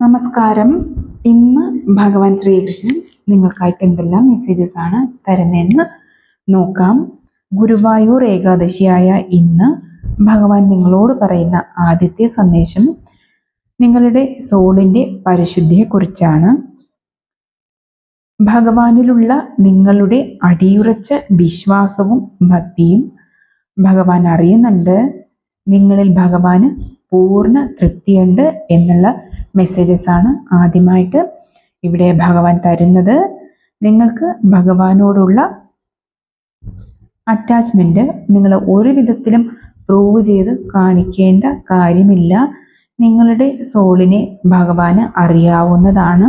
നമസ്കാരം. ഇന്ന് ഭഗവാൻ ശ്രീകൃഷ്ണൻ നിങ്ങൾക്കായിട്ട് എന്തെല്ലാം മെസ്സേജസ് ആണ് തരുന്നതെന്ന് നോക്കാം. ഗുരുവായൂർ ഏകാദശിയായ ഇന്ന് ഭഗവാൻ നിങ്ങളോട് പറയുന്ന ആദ്യത്തെ സന്ദേശം നിങ്ങളുടെ സോളിന്റെ പരിശുദ്ധിയെക്കുറിച്ചാണ്. ഭഗവാനിലുള്ള നിങ്ങളുടെ അടിയുറച്ച വിശ്വാസവും ഭക്തിയും ഭഗവാൻ അറിയുന്നുണ്ട്. നിങ്ങളിൽ ഭഗവാന് പൂർണ തൃപ്തിയുണ്ട് എന്നുള്ള മെസ്സേജസ് ആണ് ആദ്യമായിട്ട് ഇവിടെ ഭഗവാൻ തരുന്നത്. നിങ്ങൾക്ക് ഭഗവാനോടുള്ള അറ്റാച്ച്മെന്റ് നിങ്ങൾ ഒരു വിധത്തിലും പ്രൂവ് ചെയ്ത് കാണിക്കേണ്ട കാര്യമില്ല. നിങ്ങളുടെ സോളിനെ ഭഗവാന് അറിയാവുന്നതാണ്.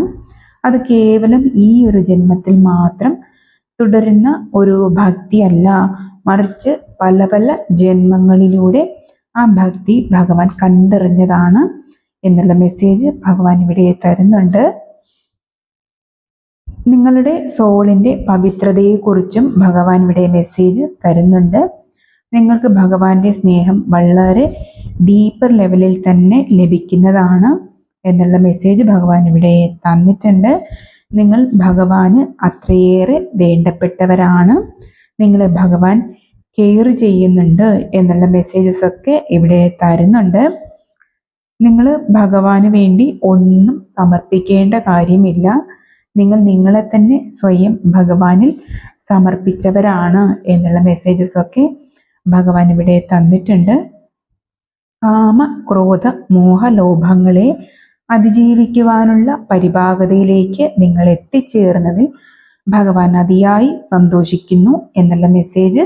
അത് കേവലം ഈ ഒരു ജന്മത്തിൽ മാത്രം തുടരുന്ന ഒരു ഭക്തിയല്ല. മറിച്ച് പല പല ജന്മങ്ങളിലൂടെ ആ ഭക്തി ഭഗവാൻ കണ്ടറിഞ്ഞതാണ് എന്നുള്ള മെസ്സേജ് ഭഗവാൻ ഇവിടെ തരുന്നുണ്ട്. നിങ്ങളുടെ സോളിന്റെ പവിത്രതയെക്കുറിച്ചും ഭഗവാൻ ഇവിടെ മെസ്സേജ് തരുന്നുണ്ട്. നിങ്ങൾക്ക് ഭഗവാന്റെ സ്നേഹം വളരെ ഡീപ്പർ ലെവലിൽ തന്നെ ലഭിക്കുന്നതാണ് എന്നുള്ള മെസ്സേജ് ഭഗവാൻ ഇവിടെ തന്നിട്ടുണ്ട്. നിങ്ങൾ ഭഗവാന് അത്രയേറെ വേണ്ടപ്പെട്ടവരാണ്. നിങ്ങളെ ഭഗവാൻ കെയർ ചെയ്യുന്നുണ്ട് എന്നുള്ള മെസ്സേജസ് ഒക്കെ ഇവിടെ തരുന്നുണ്ട്. നിങ്ങൾ ഭഗവാന് വേണ്ടി ഒന്നും സമർപ്പിക്കേണ്ട കാര്യമില്ല. നിങ്ങൾ നിങ്ങളെ തന്നെ സ്വയം ഭഗവാനിൽ സമർപ്പിച്ചവരാണ് എന്നുള്ള മെസ്സേജസ് ഒക്കെ ഭഗവാൻ ഇവിടെ തന്നിട്ടുണ്ട്. കാമ ക്രോധ മോഹ ലോഭങ്ങളെ അതിജീവിക്കുവാനുള്ള പരിഭാഗതയിലേക്ക് നിങ്ങൾ എത്തിച്ചേർന്നതിൽ ഭഗവാൻ അതിയായി സന്തോഷിക്കുന്നു എന്നുള്ള മെസ്സേജ്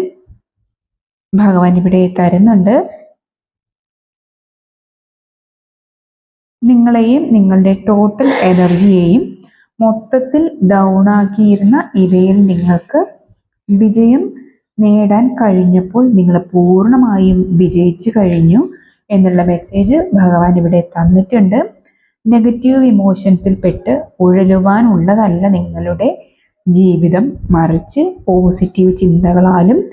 ഭഗവാൻ ഇവിടെ തരുന്നുണ്ട്. നിങ്ങളെയും നിങ്ങളുടെ ടോട്ടൽ എനർജിയെയും മൊത്തത്തിൽ ഡൗൺ ആക്കിയിരുന്ന ഇവയിൽ നിങ്ങൾക്ക് വിജയം നേടാൻ കഴിഞ്ഞപ്പോൾ നിങ്ങൾ പൂർണമായും വിജയിച്ചു കഴിഞ്ഞു എന്നുള്ള മെസ്സേജ് ഭഗവാൻ ഇവിടെ തന്നിട്ടുണ്ട്. നെഗറ്റീവ് ഇമോഷൻസിൽ പെട്ട് ഉഴലുവാനുള്ളതല്ല നിങ്ങളുടെ ജീവിതം. മറിച്ച് പോസിറ്റീവ് ചിന്തകളാലും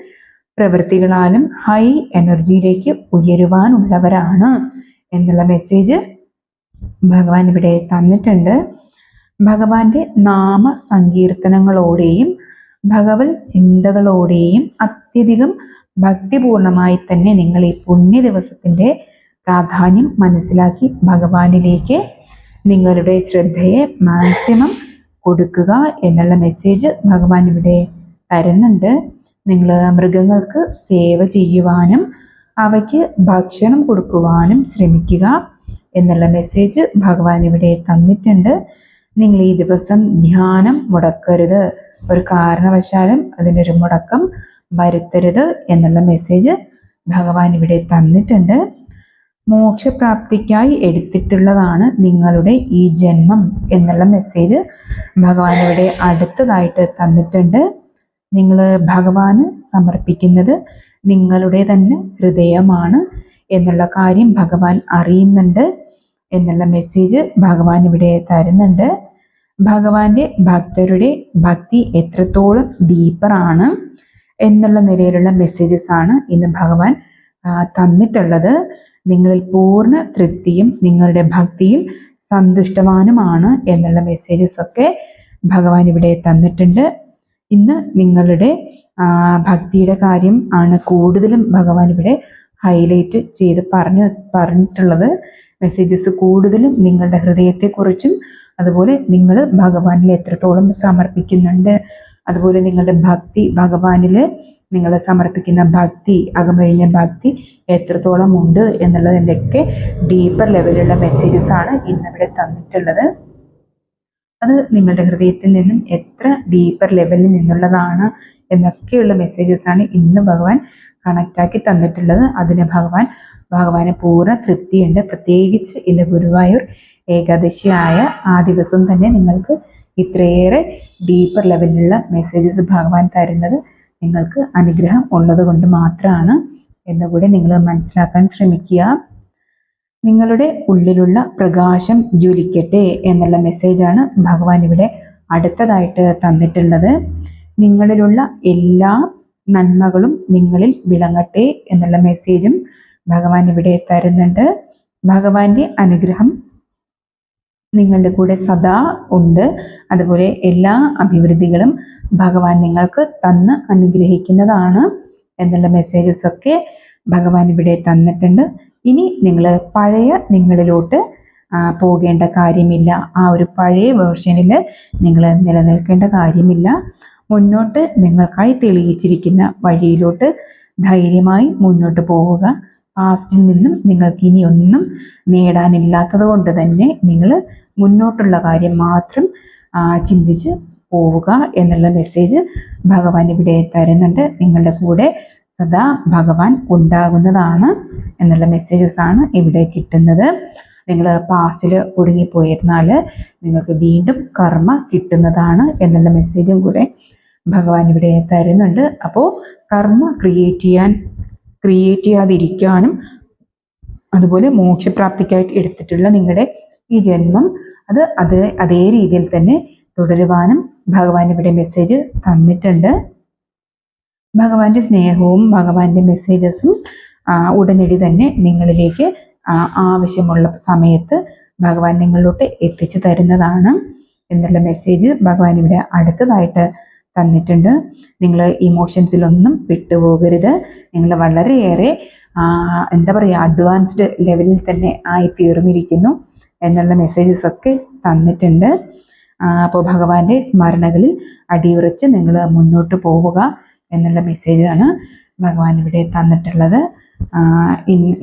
പ്രവൃത്തികളാലും ഹൈ എനർജിയിലേക്ക് ഉയരുവാനുള്ളവരാണ് എന്നുള്ള മെസ്സേജ് ഭഗവാൻ ഇവിടെ തന്നിട്ടുണ്ട്. ഭഗവാന്റെ നാമ സങ്കീർത്തനങ്ങളോടെയും ഭഗവത് ചിന്തകളോടെയും അത്യധികം ഭക്തിപൂർണമായി തന്നെ നിങ്ങൾ ഈ പുണ്യ ദിവസത്തിന്റെ പ്രാധാന്യം മനസ്സിലാക്കി ഭഗവാനിലേക്ക് നിങ്ങളുടെ ശ്രദ്ധയെ മാക്സിമം കൊടുക്കുക എന്നുള്ള മെസ്സേജ് ഭഗവാൻ ഇവിടെ തരുന്നുണ്ട്. നിങ്ങൾ മൃഗങ്ങൾക്ക് സേവ ചെയ്യുവാനും അവയ്ക്ക് ഭക്ഷണം കൊടുക്കുവാനും ശ്രമിക്കുക എന്നുള്ള മെസ്സേജ് ഭഗവാൻ ഇവിടെ തന്നിട്ടുണ്ട്. നിങ്ങൾ ഈ ദിവസം ധ്യാനം മുടക്കരുത്. ഒരു കാരണവശാലും അതിനൊരു മുടക്കം വരുത്തരുത് എന്നുള്ള മെസ്സേജ് ഭഗവാൻ ഇവിടെ തന്നിട്ടുണ്ട്. മോക്ഷപ്രാപ്തിക്കായി എടുത്തിട്ടുള്ളതാണ് നിങ്ങളുടെ ഈ ജന്മം എന്നുള്ള മെസ്സേജ് ഭഗവാൻ ഇവിടെ അടുത്തതായിട്ട് തന്നിട്ടുണ്ട്. നിങ്ങൾ ഭഗവാന് സമർപ്പിക്കുന്നത് നിങ്ങളുടെ തന്നെ ഹൃദയമാണ് എന്നുള്ള കാര്യം ഭഗവാൻ അറിയുന്നുണ്ട് എന്നുള്ള മെസ്സേജ് ഭഗവാൻ ഇവിടെ തരുന്നുണ്ട്. ഭഗവാന്റെ ഭക്തരുടെ ഭക്തി എത്രത്തോളം ഡീപ്പറാണ് എന്നുള്ള നിലയിലുള്ള മെസ്സേജസ് ആണ് ഇന്ന് ഭഗവാൻ തന്നിട്ടുള്ളത്. നിങ്ങളിൽ പൂർണ തൃപ്തിയും നിങ്ങളുടെ ഭക്തിയിൽ സന്തുഷ്ടവാനുമാണ് എന്നുള്ള മെസ്സേജസ് ഒക്കെ ഭഗവാൻ ഇവിടെ തന്നിട്ടുണ്ട്. ഇന്ന് നിങ്ങളുടെ ഭക്തിയുടെ കാര്യം ആണ് കൂടുതലും ഭഗവാൻ ഇവിടെ ഹൈലൈറ്റ് ചെയ്ത് പറഞ്ഞു പറഞ്ഞിട്ടുള്ളത്. മെസ്സേജസ് കൂടുതലും നിങ്ങളുടെ ഹൃദയത്തെക്കുറിച്ചും അതുപോലെ നിങ്ങൾ ഭഗവാനിൽ എത്രത്തോളം സമർപ്പിക്കുന്നുണ്ട് അതുപോലെ നിങ്ങളുടെ ഭക്തി ഭഗവാനിൽ നിങ്ങൾ സമർപ്പിക്കുന്ന ഭക്തി അകമഴിഞ്ഞ ഭക്തി എത്രത്തോളം ഉണ്ട് എന്നുള്ളതിന്റെയൊക്കെ ഡീപ്പർ ലെവലിലുള്ള മെസ്സേജസ് ആണ് ഇന്നിവിടെ തന്നിട്ടുള്ളത്. അത് നിങ്ങളുടെ ഹൃദയത്തിൽ നിന്നും എത്ര ഡീപ്പർ ലെവലിൽ നിന്നുള്ളതാണ് എന്നൊക്കെയുള്ള മെസ്സേജസ് ആണ് ഇന്ന് ഭഗവാൻ കണക്റ്റാക്കി തന്നിട്ടുള്ളത്. അതിന് ഭഗവാൻ ഭഗവാന് പൂർണ തൃപ്തിയുണ്ട്. പ്രത്യേകിച്ച് ഇന്ന് ഗുരുവായൂർ ഏകാദശിയായ ആ ദിവസം തന്നെ നിങ്ങൾക്ക് ഇത്രയേറെ ഡീപ്പർ ലെവലിലുള്ള മെസ്സേജസ് ഭഗവാൻ തരുന്നത് നിങ്ങൾക്ക് അനുഗ്രഹം ഉള്ളത് കൊണ്ട് മാത്രമാണ് എന്നുകൂടി നിങ്ങൾ മനസ്സിലാക്കാൻ ശ്രമിക്കുക. നിങ്ങളുടെ ഉള്ളിലുള്ള പ്രകാശം ജ്വലിക്കട്ടെ എന്നുള്ള മെസ്സേജാണ് ഭഗവാൻ ഇവിടെ അടുത്തതായിട്ട് തന്നിട്ടുള്ളത്. നിങ്ങളിലുള്ള എല്ലാ നന്മകളും നിങ്ങളിൽ വിളങ്ങട്ടെ എന്നുള്ള മെസ്സേജും ഭഗവാൻ ഇവിടെ തരുന്നുണ്ട്. ഭഗവാന്റെ അനുഗ്രഹം നിങ്ങളുടെ കൂടെ സദാ ഉണ്ട്. അതുപോലെ എല്ലാ അഭിവൃദ്ധികളും ഭഗവാൻ നിങ്ങൾക്ക് തന്ന് അനുഗ്രഹിക്കുന്നതാണ് എന്നുള്ള മെസ്സേജസ് ഒക്കെ ഭഗവാൻ ഇവിടെ തന്നിട്ടുണ്ട്. ഇനി നിങ്ങൾ പഴയ നിങ്ങളിലോട്ട് പോകേണ്ട കാര്യമില്ല. ആ ഒരു പഴയ വേർഷനിൽ നിങ്ങൾ നിലനിൽക്കേണ്ട കാര്യമില്ല. മുന്നോട്ട് നിങ്ങൾക്കായി തെളിയിച്ചിരിക്കുന്ന വഴിയിലോട്ട് ധൈര്യമായി മുന്നോട്ട് പോവുക. പാസ്റ്റിൽ നിന്നും നിങ്ങൾക്ക് ഇനി ഒന്നും നേടാനില്ലാത്തത് കൊണ്ട് തന്നെ നിങ്ങൾ മുന്നോട്ടുള്ള കാര്യം മാത്രം ചിന്തിച്ച് പോവുക എന്നുള്ള മെസ്സേജ് ഭഗവാൻ ഇവിടെ തരുന്നുണ്ട്. നിങ്ങളുടെ കൂടെ സദാ ഭഗവാൻ ഉണ്ടാകുന്നതാണ് എന്നുള്ള മെസ്സേജസ് ആണ് ഇവിടെ കിട്ടുന്നത്. നിങ്ങൾ പാസ്റ്റിൽ കുടുങ്ങിപ്പോയിരുന്നാൽ നിങ്ങൾക്ക് വീണ്ടും കർമ്മ കിട്ടുന്നതാണ് എന്നുള്ള മെസ്സേജും കൂടെ ഭഗവാൻ ഇവിടെ തരുന്നുണ്ട്. അപ്പോൾ കർമ്മ ക്രിയേറ്റ് ചെയ്യാൻ ക്രിയേറ്റ് ചെയ്യാതിരിക്കാനും അതുപോലെ മോക്ഷപ്രാപ്തിക്കായിട്ട് എടുത്തിട്ടുള്ള നിങ്ങളുടെ ഈ ജന്മം അത് അത് അതേ രീതിയിൽ തന്നെ തുടരുവാനും ഭഗവാൻ ഇവിടെ മെസ്സേജ് തന്നിട്ടുണ്ട്. ഭഗവാന്റെ സ്നേഹവും ഭഗവാന്റെ മെസ്സേജസും ഉടനടി തന്നെ നിങ്ങളിലേക്ക് ആവശ്യമുള്ള സമയത്ത് ഭഗവാൻ നിങ്ങളിലോട്ട് എത്തിച്ചു തരുന്നതാണ് എന്നുള്ള മെസ്സേജ് ഭഗവാൻ ഇവിടെ അടുത്തതായിട്ട് തന്നിട്ടുണ്ട്. നിങ്ങൾ ഇമോഷൻസിലൊന്നും വിട്ടുപോകരുത്. നിങ്ങൾ വളരെയേറെ എന്താ പറയുക അഡ്വാൻസ്ഡ് ലെവലിൽ തന്നെ ആയി തീർന്നിരിക്കുന്നു എന്നുള്ള മെസ്സേജസ് ഒക്കെ തന്നിട്ടുണ്ട്. അപ്പോൾ ഭഗവാന്റെ സ്മരണകളിൽ അടിയുറച്ച് നിങ്ങൾ മുന്നോട്ട് പോവുക. എന്നുള്ള മെസ്സേജാണ് ഭഗവാൻ ഇവിടെ തന്നിട്ടുള്ളത്.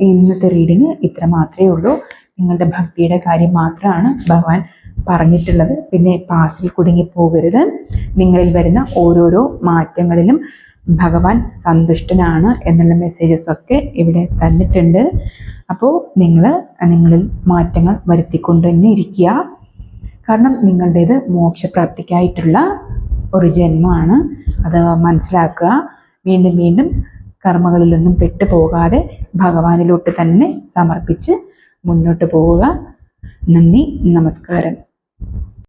ഇന്നത്തെ റീഡിങ് ഇത്ര മാത്രമേ ഉള്ളൂ. നിങ്ങളുടെ ഭക്തിയുടെ കാര്യം മാത്രമാണ് ഭഗവാൻ പറഞ്ഞിട്ടുള്ളത്. പിന്നെ പാസിൽ കുടുങ്ങി പോകരുത്. നിങ്ങളിൽ വരുന്ന ഓരോരോ മാറ്റങ്ങളിലും ഭഗവാൻ സന്തുഷ്ടനാണ് എന്നുള്ള മെസ്സേജസ് ഒക്കെ ഇവിടെ തന്നിട്ടുണ്ട്. അപ്പോൾ നിങ്ങൾ നിങ്ങളിൽ മാറ്റങ്ങൾ വരുത്തിക്കൊണ്ട് തന്നെ ഇരിക്കുക. കാരണം നിങ്ങളുടേത് മോക്ഷപ്രാപ്തിക്കായിട്ടുള്ള ഒരു ജന്മമാണ്. അത് മനസ്സിലാക്കുക. വീണ്ടും വീണ്ടും കർമ്മകളിലൊന്നും പെട്ടുപോകാതെ ഭഗവാനിലോട്ട് തന്നെ സമർപ്പിച്ച് മുന്നോട്ട് പോവുക. നന്ദി നമസ്കാരം.